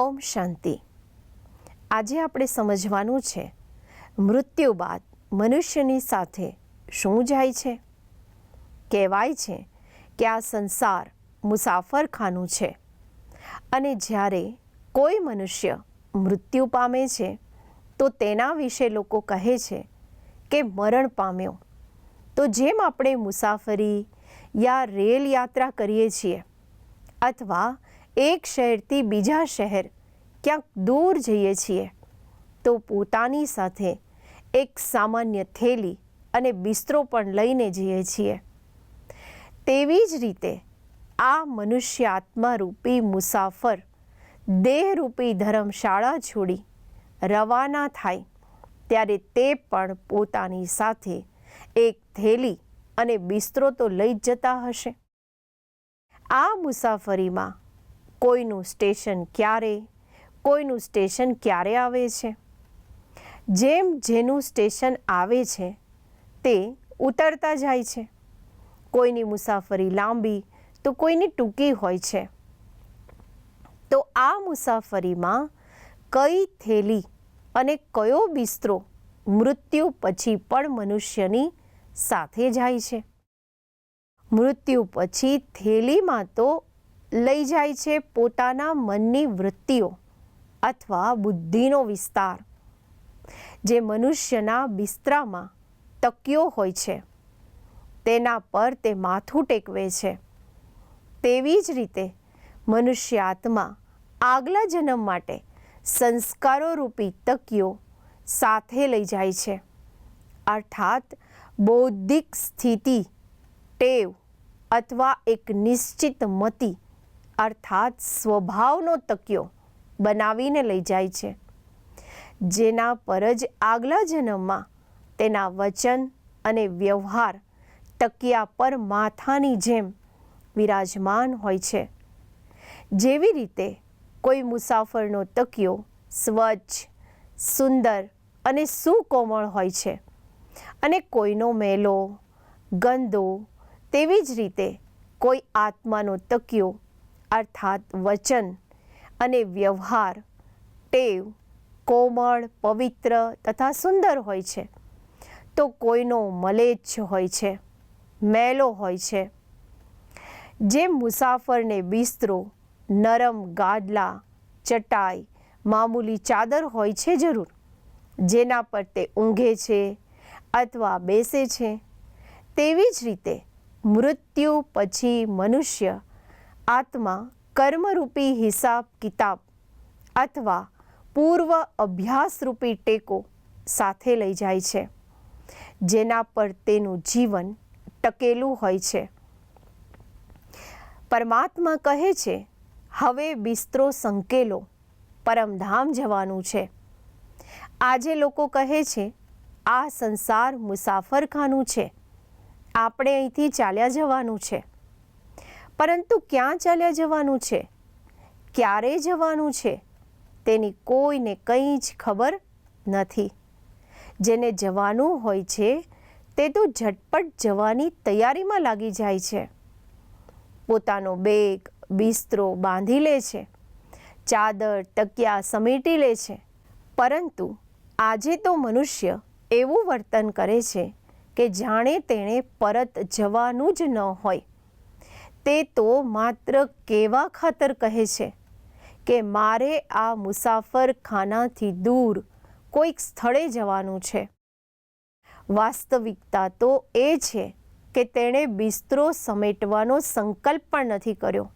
ઓમ શાંતિ. આજે આપણે સમજવાનું છે, મૃત્યુ બાદ મનુષ્યની સાથે શું જાય છે? કહેવાય છે કે આ સંસાર મુસાફરખાનું છે અને જ્યારે કોઈ મનુષ્ય મૃત્યુ પામે છે, તો તેના વિશે લોકો કહે છે કે મરણ પામ્યો. તો જેમ આપણે મુસાફરી યા રેલ યાત્રા કરીએ છીએ, અથવા એક શહેરથી બીજા શહેર ક્યાંક દૂર જઈએ છીએ, તો પોતાની સાથે એક સામાન્ય થેલી અને બિસ્તરો પણ લઈને જઈએ છીએ. તેવી જ રીતે આ મનુષ્ય આત્મારૂપી મુસાફર દેહરૂપી ધર્મશાળા છોડી રવાના થાય ત્યારે તે પણ પોતાની સાથે એક થેલી અને બિસ્તરો તો લઈ જતા હશે. આ મુસાફરીમાં કોઈનું સ્ટેશન ક્યારે, કોઈનું સ્ટેશન ક્યારે આવે છે? જેમ જેનું સ્ટેશન આવે છે, તે ઉતરતા જાય છે. કોઈની મુસાફરી લાંબી તો કોઈની ટૂંકી હોય છે. તો આ મુસાફરીમાં કઈ થેલી અને કયો બિસ્તરો મૃત્યુ પછી પણ મનુષ્યની સાથે જાય છે? મૃત્યુ પછી થેલીમાં તો લઈ જાય છે પોતાના મનની વૃત્તિઓ અથવા બુદ્ધિનો વિસ્તાર, જે મનુષ્યના બિસ્તરામાં તકિયો હોય છે. તેના પર તે માથું ટેકવે છે. તેવી જ રીતે મનુષ્ય આત્મા આગલા જન્મ માટે સંસ્કારો રૂપી તકિયો સાથે લઈ જાય છે. અર્થાત બૌદ્ધિક સ્થિતિ, ટેવ અથવા એક નિશ્ચિત મતિ અર્થાત સ્વભાવનો તકિયો બનાવીને લઈ જાય છે. જેના પર જ આગલા જન્મમાં તેના વચન અને વ્યવહાર તકિયા પર માથાની જેમ વિરાજમાન હોય છે. જેવી રીતે કોઈ મુસાફરનો તકિયો સ્વચ્છ, સુંદર અને સુકોમળ હોય છે અને કોઈનો મેલો, ગંદો તેવી જ રીતે કોઈ આત્માનો તકિયો અર્થાત વચન અને વ્યવહાર ટેવ, કોમળ, પવિત્ર તથા સુંદર હોય છે. તો કોઈનો મલેચ્છ હોય છે, મેલો હોય છે. જે મુસાફરને બિસ્તરો, નરમ ગાદલા, ચટાઈ, મામૂલી ચાદર હોય છે જરૂર. જેના પર તે ઊંઘે છે અથવા બેસે છે. તેવી જ રીતે મૃત્યુ પછી મનુષ્ય આત્મા કર્મરૂપી હિસાબ કિતાબ અથવા પૂર્વ અભ્યાસરૂપી ટેકો સાથે લઈ જાય છે, જેના પર તેનું જીવન ટકેલું હોય છે. પરમાત્મા કહે છે, હવે બિસ્તરો સંકેલો પરમધામ જવાનું છે. આજે લોકો કહે છે, આ સંસાર મુસાફરખાનું છે. આપણે અહીંથી ચાલ્યા જવાનું છે. પરંતુ ક્યાં ચાલ્યા જવાનું છે? ક્યારે જવાનું છે? તેની કોઈને કંઈ જ ખબર નથી. જેને જવાનું હોય છે, તે તો ઝટપટ જવાની તૈયારીમાં લાગી જાય છે. પોતાનો બેગ, બિસ્તરો બાંધી લે છે. ચાદર, તકિયા સમેટી લે છે. પરંતુ આજે તો મનુષ્ય એવું વર્તન કરે છે કે જાણે તેણે પરત જવાનું જ ન હોય. તે તો માત્ર કેવા ખાતર કહે છે કે મારે આ મુસાફર ખાનાથી દૂર કોઈક સ્થળે જવાનું છે. વાસ્તવિકતા તો એ છે કે તેણે બિસ્તરો સમેટવાનો સંકલ્પ પણ નથી કર્યો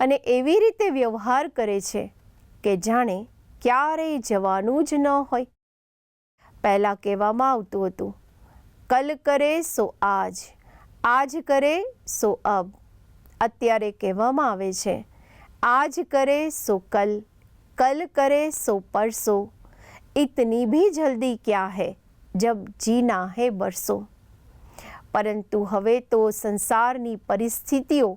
અને એવી રીતે વ્યવહાર કરે છે કે જાણે ક્યારેય જવાનું જ ન હોય. પહેલાં કહેવામાં આવતું હતું, કલ કરે સો આજ. આજ કરે સો અબ. અત્યારે કહેવામાં આવે છે, આજ કરે સો કલ કલ કરે સો પરસો. ઇતની ભી જલ્દી ક્યા હૈ જબ જીના હૈ બરસો. પરંતુ હવે તો સંસારની પરિસ્થિતિઓ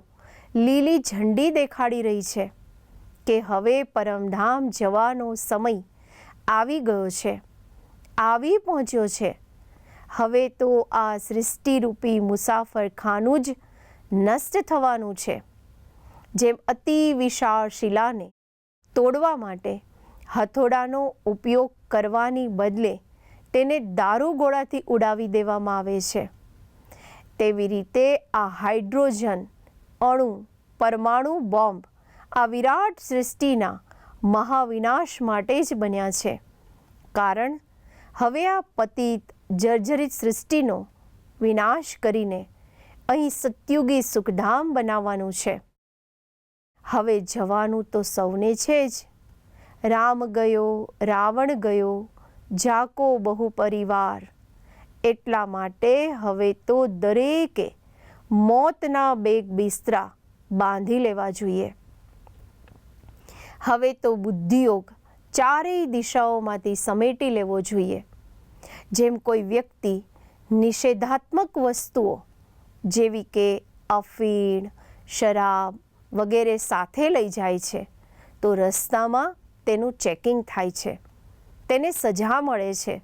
લીલી ઝંડી દેખાડી રહી છે કે હવે પરમધામ જવાનો સમય આવી ગયો છે, આવી પહોંચ્યો છે. હવે તો આ સૃષ્ટિરૂપી મુસાફરખાનું જ નષ્ટ થવાનું છે, જેમ અતિ વિશાળ શિલાને તોડવા માટે હથોડાનો ઉપયોગ કરવાની બદલે તેને દારૂગોળાથી ઉડાવી દેવામાં આવે છે. તેવી રીતે આ હાઇડ્રોજન અણુ, પરમાણુ બોમ્બ આ વિરાટ સૃષ્ટિના મહાવિનાશ માટે જ બન્યા છે. કારણ, હવે આ પતિત જર્જરિત સૃષ્ટિનો વિનાશ કરીને અહીં સત્યુગી સુખધામ બનાવવાનું છે. હવે જવાનું તો સૌને છે જ. રામ ગયો, રાવણ ગયો, જાકો બહુ પરિવાર. એટલા માટે હવે તો દરેકે મોતના બેગ બિસ્તરા બાંધી લેવા જોઈએ. હવે તો બુદ્ધિયોગ ચારેય દિશાઓમાંથી સમેટી લેવો જોઈએ. જેમ કોઈ વ્યક્તિ નિષેધાત્મક વસ્તુઓ, જેવી કે અફીણ, શરાબ વગેરે સાથે લઈ જાય છે, તો રસ્તામાં તેનું ચેકિંગ થાય છે. તેને સજા મળે છે.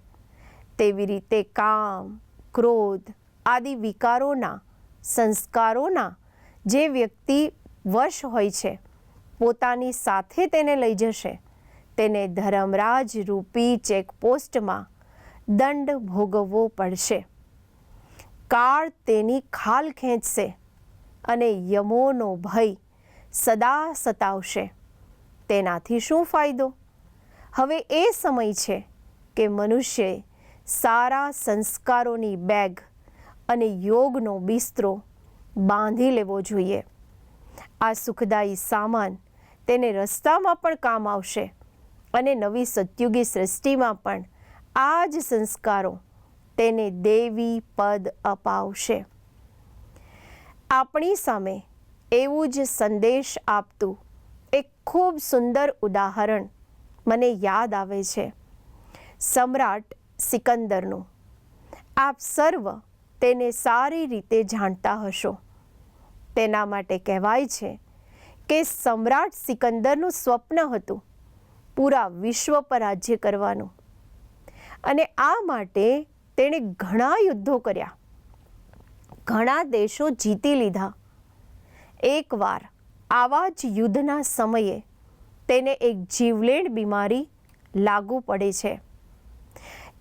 તેવી રીતે કામ, ક્રોધ આદિ વિકારોના, સંસ્કારોના જે વ્યક્તિ વશ હોય છે, પોતાની સાથે તેને લઈ જશે. તેને ધર્મરાજ રૂપી ચેકપોસ્ટમાં દંડ ભોગવવો પડશે. કાળ તેની ખાલ ખેંચશે અને યમોનો ભય સદા સતાવશે. તેનાથી શું ફાયદો? હવે એ સમય છે કે મનુષ્યએ સારા સંસ્કારોની બેગ અને યોગનો બિસ્તરો બાંધી લેવો જોઈએ. આ સુખદાયી સામાન તેને રસ્તામાં પણ કામ આવશે અને નવી સત્યુગી સૃષ્ટિમાં પણ આ જ સંસ્કારો તેને દેવી પદ અપાવશે. આપણી સામે એવું જ સંદેશ આપતું એક ખૂબ સુંદર ઉદાહરણ મને યાદ આવે છે. સમ્રાટ સિકંદરનું. આપ સર્વ તેને સારી રીતે જાણતા હશો. તેના માટે કહેવાય છે કે સમ્રાટ સિકંદરનું સ્વપ્ન હતું પૂરા વિશ્વ પર રાજ્ય કરવાનું. અને આ માટે તેણે ઘણા યુદ્ધો કર્યા. ઘણા દેશો જીતી લીધા. એકવાર આવા જ યુદ્ધના સમયે તેને એક જીવલેણ બીમારી લાગુ પડે છે.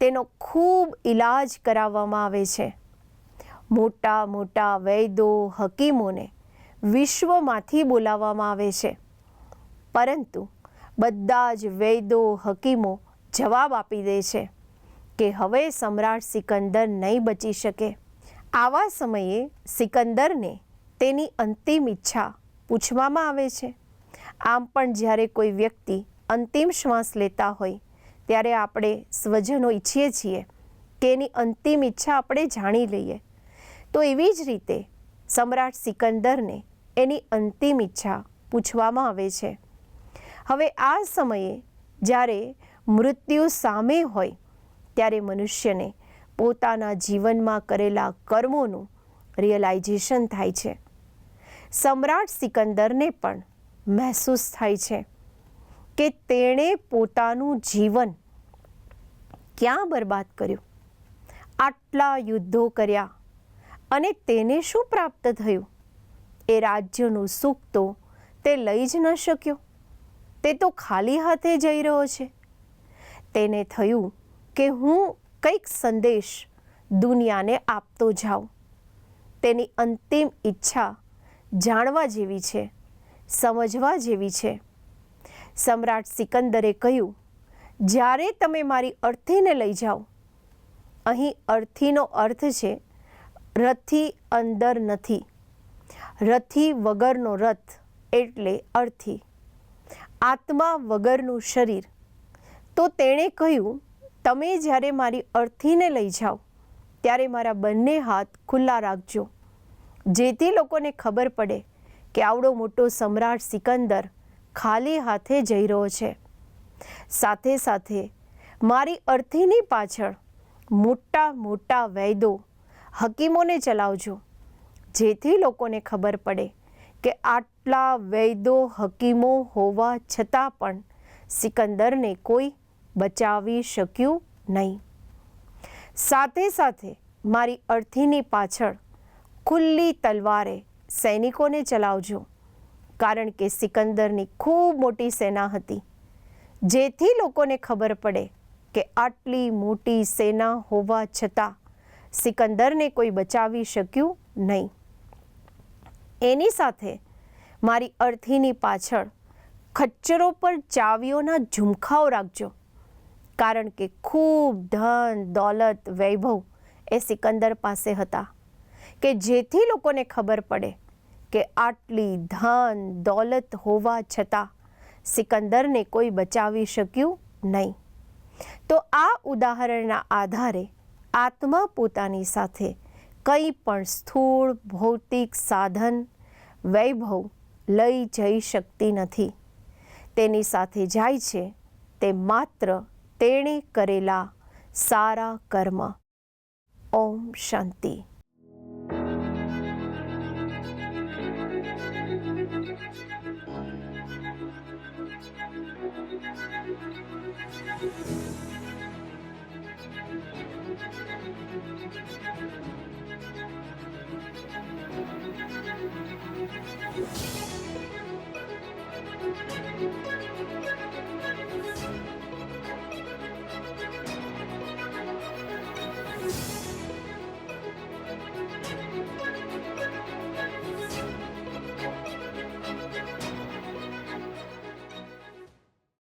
તેનો ખૂબ ઈલાજ કરાવવામાં આવે છે. મોટા મોટા વૈદો, હકીમોને વિશ્વમાંથી બોલાવવામાં આવે છે. પરંતુ બધા જ વૈદો, હકીમો જવાબ આપી દે છે. કે હવે સમ્રાટ સિકંદર નહીં બચી શકે. આવા સમયે સિકંદરને તેની અંતિમ ઈચ્છા પૂછવામાં આવે છે. આમ પણ જ્યારે કોઈ વ્યક્તિ અંતિમ શ્વાસ લેતા હોય, ત્યારે આપણે સ્વજનો ઈચ્છીએ છીએ કે એની અંતિમ ઈચ્છા આપણે જાણી લઈએ. તો એવી જ રીતે સમ્રાટ સિકંદરને એની અંતિમ ઈચ્છા પૂછવામાં આવે છે. હવે આ સમયે જ્યારે મૃત્યુ સામે હોય ત્યારે મનુષ્યને પોતાના જીવનમાં કરેલા કર્મોનું રિયલાઇઝેશન થાય છે. સમ્રાટ સિકંદરને પણ મહેસૂસ થાય છે કે તેણે પોતાનું જીવન ક્યાં બરબાદ કર્યું? આટલા યુદ્ધો કર્યા અને તેને શું પ્રાપ્ત થયું? એ રાજ્યનું સુખ તો તે લઈ જ ન શક્યો. તે તો ખાલી હાથે જઈ રહ્યો છે. તેને થયું કે હું કંઈક સંદેશ દુનિયાને આપતો જાઉં. તેની અંતિમ ઈચ્છા જાણવા જેવી છે, સમજવા જેવી છે. સમ્રાટ સિકંદરે કહ્યું, જ્યારે તમે મારી અર્થીને લઈ જાઓ, અહીં અર્થીનો અર્થ છે રથી અંદર નથી. રથી વગરનો રથ એટલે અર્થી. આત્મા વગરનું શરીર. તો તેણે કહ્યું તમે જ્યારે મારી અર્થીને લઈ જાઓ, ત્યારે મારા બંને હાથ ખુલ્લા રાખજો. જેથી લોકોને ખબર પડે કે આવડો મોટો સમ્રાટ સિકંદર ખાલી હાથે જઈ રહ્યો છે. સાથે સાથે મારી અર્થીની પાછળ મોટા મોટા વૈદો હકીમોને ચલાવજો. જેથી લોકોને ખબર પડે કે આટલા વૈદો હકીમો હોવા છતાં પણ સિકંદરને કોઈ બચાવી શક્યું નહીં. સાથે સાથે મારી અર્થીની પાછળ ખુલ્લી તલવારે સૈનિકોને ચલાવજો, કારણ કે સિકંદરની ખૂબ મોટી સેના હતી. જેથી લોકોને ખબર પડે કે આટલી મોટી સેના હોવા છતાં સિકંદરને કોઈ બચાવી શક્યું નહીં. એની સાથે મારી અર્થીની પાછળ ખચ્ચરો પર ચાવીઓના ઝુમખાઓ રાખજો. કારણ કે ખૂબ ધન, દોલત, વૈભવ એ સિકંદર પાસે હતા કે જેથી લોકોને ખબર પડે કે આટલી ધન, દોલત હોવા છતાં સિકંદરને કોઈ બચાવી શક્યું નહીં. તો આ ઉદાહરણના આધારે આત્મા પોતાની સાથે કંઈ પણ સ્થૂળ, ભૌતિક સાધન, વૈભવ લઈ જઈ શકતી નથી. તેની સાથે જાય છે તે માત્ર તેણે કરેલા સારા કર્મ ઓમ શાંતિ